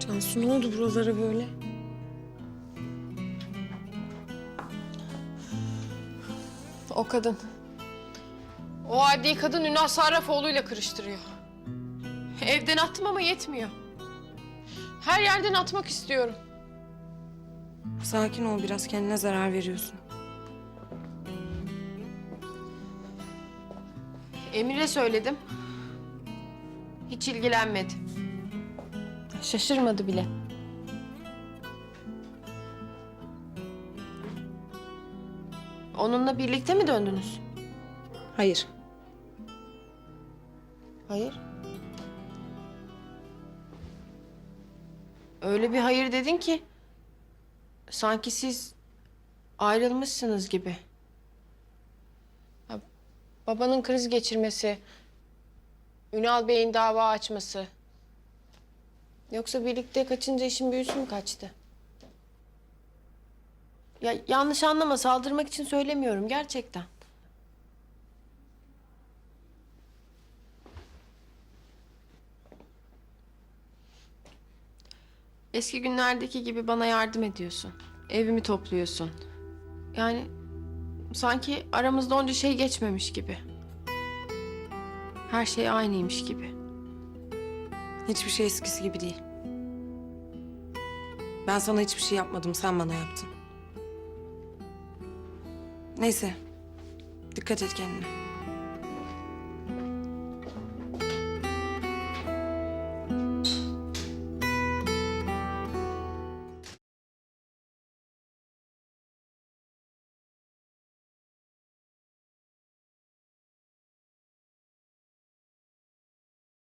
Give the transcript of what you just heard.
Cansu ne oldu buralara böyle? O kadın. O adi kadın Ünal Sarrafoğlu'yla karıştırıyor. Evden attım ama yetmiyor. Her yerden atmak istiyorum. Sakin ol biraz kendine zarar veriyorsun. Emir'e söyledim. Hiç ilgilenmedi. Şaşırmadı bile. Onunla birlikte mi döndünüz? Hayır. Hayır. Öyle bir hayır dedin ki sanki siz ayrılmışsınız gibi. Ya, babanın kriz geçirmesi, Ünal Bey'in dava açması. Yoksa birlikte kaçınca işin büyüsü mü kaçtı? Ya yanlış anlama, saldırmak için söylemiyorum gerçekten. Eski günlerdeki gibi bana yardım ediyorsun. Evimi topluyorsun. Yani sanki aramızda onca şey geçmemiş gibi. Her şey aynıymış gibi. Hiçbir şey eskisi gibi değil. Ben sana hiçbir şey yapmadım, sen bana yaptın. Neyse, dikkat et kendine.